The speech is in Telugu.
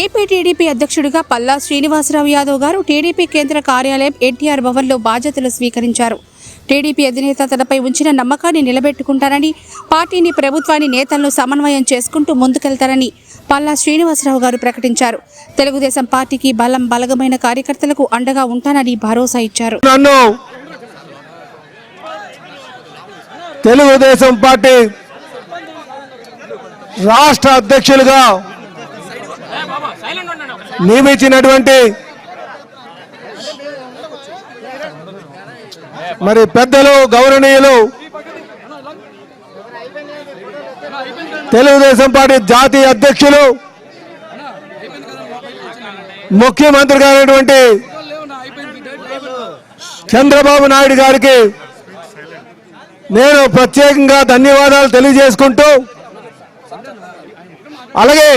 ఏపీ టీడీపీ అధ్యక్షుడిగా పల్లా శ్రీనివాసరావు యాదవ్ గారు టీడీపీ కేంద్ర కార్యాలయం ఎన్టీఆర్ భవన్లో బాధ్యతలు స్వీకరించారు. టీడీపీ అధినేత తనపై ఉంచిన నమ్మకాన్ని నిలబెట్టుకుంటారని పార్టీని ప్రభుత్వాన్ని నేతలను సమన్వయం చేసుకుంటూ ముందుకెళ్తారని పల్లా శ్రీనివాసరావు గారు ప్రకటించారు. తెలుగుదేశం పార్టీకి బలం బలగమైన కార్యకర్తలకు అండగా ఉంటానని భరోసా ఇచ్చారు. తెలుగుదేశం పార్టీ రాష్ట్ర అధ్యక్షులుగా నియమించినటువంటి మరి పెద్దలు గౌరవనీయులు తెలుగుదేశం పార్టీ జాతీయ అధ్యక్షులు ముఖ్యమంత్రి గారైనటువంటి చంద్రబాబు నాయుడు గారికి నేను ప్రత్యేకంగా ధన్యవాదాలు తెలియజేసుకుంటూ అలాగే